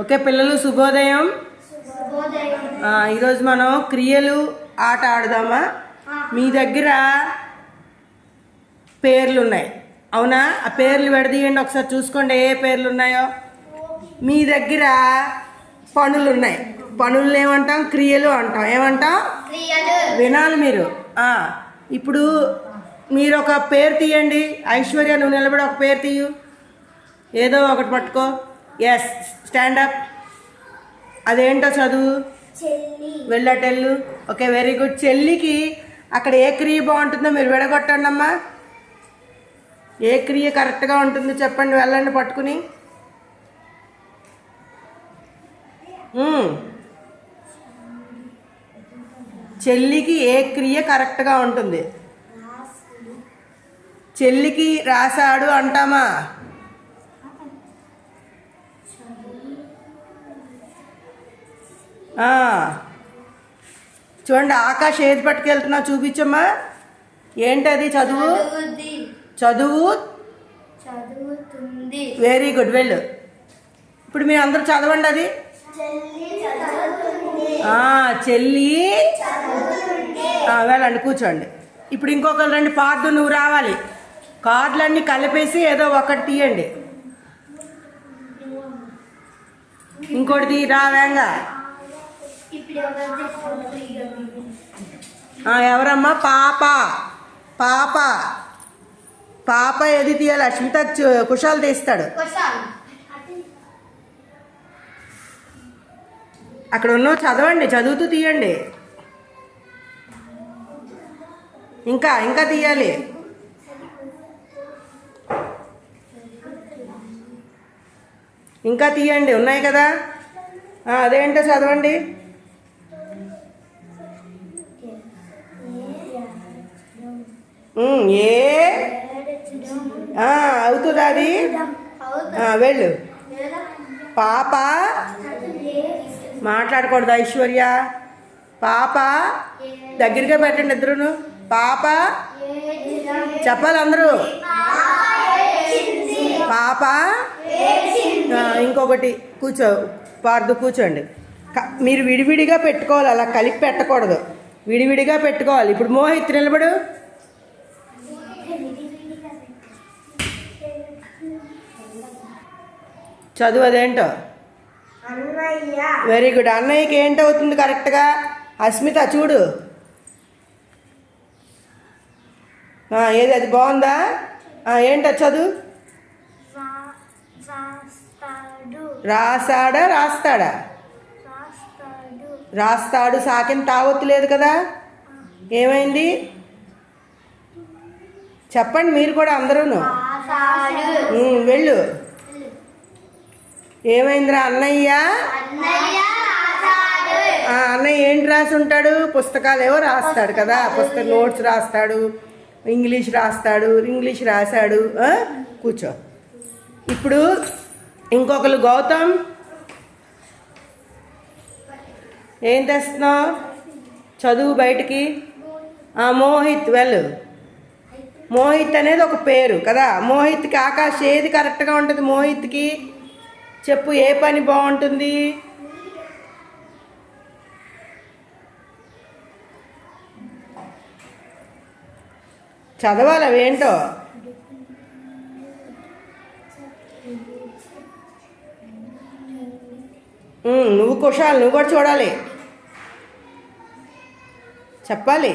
Okay పిల్లలు శుభోదయం. ఈరోజు మనం క్రియలు ఆట ఆడదామా? మీ దగ్గర పేర్లు ఉన్నాయి అవునా? ఆ పేర్లు విడదీయండి ఒకసారి చూసుకోండి ఏ పేర్లు ఉన్నాయో మీ దగ్గర పనులు ఉన్నాయి పనులు ఏమంటాం? క్రియలు అంటాం. ఏమంటాం? వినాలి మీరు. ఇప్పుడు మీరు ఒక పేరు తీయండి. ఐశ్వర్య నువ్వు నిలబడి ఒక పేరు తీయు. ఏదో ఒకటి పట్టుకో. ఎస్ స్టాండప్ అదేంటో చదువు? వెళ్ళటెళ్ళు ఓకే వెరీ గుడ్ చెల్లికి అక్కడ ఏ క్రియ బాగుంటుందో మీరు విడగొట్టండి అమ్మా. ఏ క్రియ కరెక్ట్గా ఉంటుందో చెప్పండి వెళ్ళండి పట్టుకుని. మ్మ్. చెల్లికి ఏ క్రియ కరెక్ట్గా ఉంటుంది? చెల్లికి రాశాడు అంటామా? చూడండి ఆకాశ్ ఏది పట్టుకెళ్తున్నా చూపించమ్మా. ఏంటది చదువు? చదువు? చదువుతుంది. వెరీ గుడ్ వెళ్ళు. ఇప్పుడు మీరు అందరూ చదవండి అది. చెల్లి వెళ్ళండి కూర్చోండి. ఇప్పుడు ఇంకొకరు రండి పార్దు నువ్వు రావాలి. కార్డులన్నీ కలిపేసి ఏదో ఒకటి తీయండి. ఇంకోటి తీ రా వేంగా ఇప్పుడు ఎవరిది ఆ, ఎవరమ్మా? పాప. పాప. పాప ఏది తీయాలి? అశ్మిత చు- కుషాల్ తీస్తాడు. అక్కడ ఉన్న చదవండి చదువుతూ తీయండి. ఇంకా ఇంకా తీయాలి. ఇంకా తీయండి ఉన్నాయి కదా? అదేంటో చదవండి. ఏ? అవుతుందా అది వెళ్ళు. పాప? మాట్లాడకూడదు ఐశ్వర్య? పాప? దగ్గరగా పెట్టండి ఇద్దరును. పాప? చెప్పాలి అందరూ. పాప? ఇంకొకటి. కూర్చో. పార్దు కూర్చోండి. మీరు విడివిడిగా పెట్టుకోవాలి. అలా కలిపి పెట్టకూడదు. విడివిడిగా పెట్టుకోవాలి. ఇప్పుడు మోహిత్ నిలబడు. చదువు అదేంటో వెరీ గుడ్ అన్నయ్యకి ఏంటవుతుంది కరెక్ట్గా అస్మిత చూడు. ఏది అది బాగుందా? ఏంటో చదువు? రాసాడా రాస్తాడా. రాస్తాడు సాకిన తావొత్తు లేదు కదా? ఏమైంది? చెప్పండి మీరు కూడా అందరూను. వెళ్ళు. ఏమైందిరా అన్నయ్య? అన్నయ్య ఏంటి రాసి ఉంటాడు పుస్తకాలు ఏవో రాస్తాడు కదా. పుస్తక నోట్స్ రాస్తాడు. ఇంగ్లీష్ రాస్తాడు. ఇంగ్లీష్ రాశాడు? కూర్చో. ఇప్పుడు ఇంకొకరు గౌతమ్. ఏం తెస్తున్నావు? చదువు బయటికి. ఆ, మోహిత్ వెళ్ళు. మోహిత్ అనేది ఒక పేరు కదా. మోహిత్కి ఆకాశ్ ఏది కరెక్ట్గా ఉంటుంది మోహిత్కి? చెప్పు ఏ పని బాగుంటుంది? చదవాలి అవేంటో నువ్వు కుషాల్ నువ్వు కూడా చూడాలి. చెప్పాలి?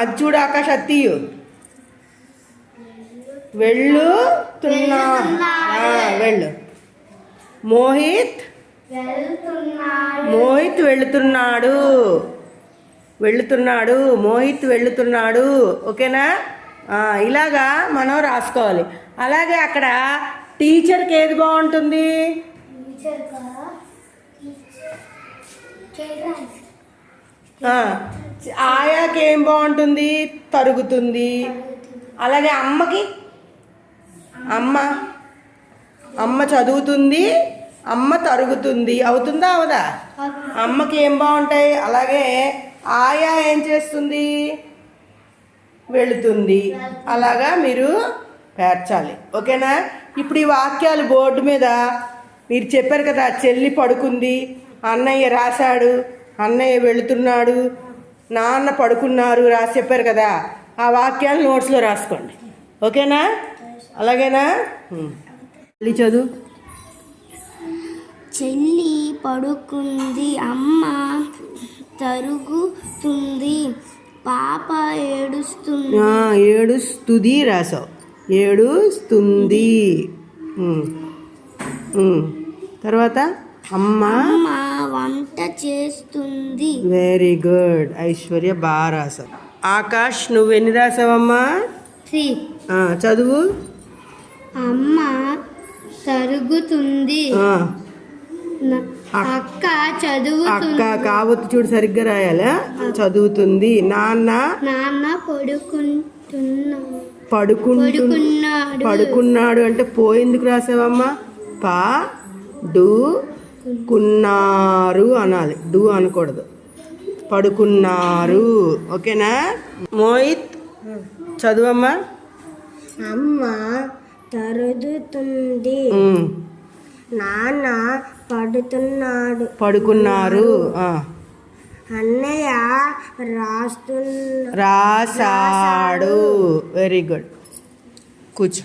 అది చూడు ఆకాశ్ అది వెళ్ళు వెళ్ళుతున్నా వెళ్ళు. మోహిత్ మోహిత్ వెళుతున్నాడు. వెళుతున్నాడు. మోహిత్ వెళుతున్నాడు. ఓకేనా? ఇలాగా మనం రాసుకోవాలి. అలాగే అక్కడ టీచర్కి? ఏది బాగుంటుంది ఆయాకి ఏం బాగుంటుంది? తరుగుతుంది. అలాగే అమ్మకి అమ్మ? అమ్మ చదువుతుంది అమ్మ తరుగుతుంది. అవుతుందా అవదా? అమ్మకి ఏం బాగుంటాయి? అలాగే ఆయా ఏం చేస్తుంది? వెళుతుంది. అలాగా మీరు పేర్చాలి. ఓకేనా? ఇప్పుడు ఈ వాక్యాలు బోర్డు మీద మీరు చెప్పారు కదా చెల్లి పడుకుంది అన్నయ్య రాశాడు అన్నయ్య వెళుతున్నాడు నాన్న పడుకున్నారు రాసి చెప్పారు కదా ఆ వాక్యాలు నోట్స్లో రాసుకోండి. ఓకేనా? అలాగేనా. మళ్ళీ చదువు? చెల్లి పడుకుంది అమ్మ తరుగుతుంది పాప ఏడుస్తుంది. ఏడుస్తుంది రాసావు. ఏడుస్తుంది. తర్వాత అమ్మ అమ్మ వంట చేస్తుంది. వెరీ గుడ్ ఐశ్వర్య బాగా రాసావు. ఆకాష్ నువ్వు ఎన్ని రాసావమ్మా చదువు? అమ్మ తరుగుతుంది. అక్క చదువుతుంది. అక్క కావత్తు చూడు సరిగ్గా రాయాలా చదువుతుంది. నాన్న? నాన్న పడుకుంటున్నా. పడుకుంటు పడుకున్నాడు. పడుకున్నాడు అంటే పోయేందుకు రాసావమ్మా? పా డు కున్నారు అనాలి. డు అనకూడదు. పడుకున్నారు. ఓకేనా? మోహిత్ చదువమ్మా? అమ్మ తరుగుతుంది ఉమ్, నాన్న పడుతున్నాడు. పడుకున్నారు. అన్నయ్య రాస్తున్నా రాసాడు వెరీ గుడ్ కూర్చో.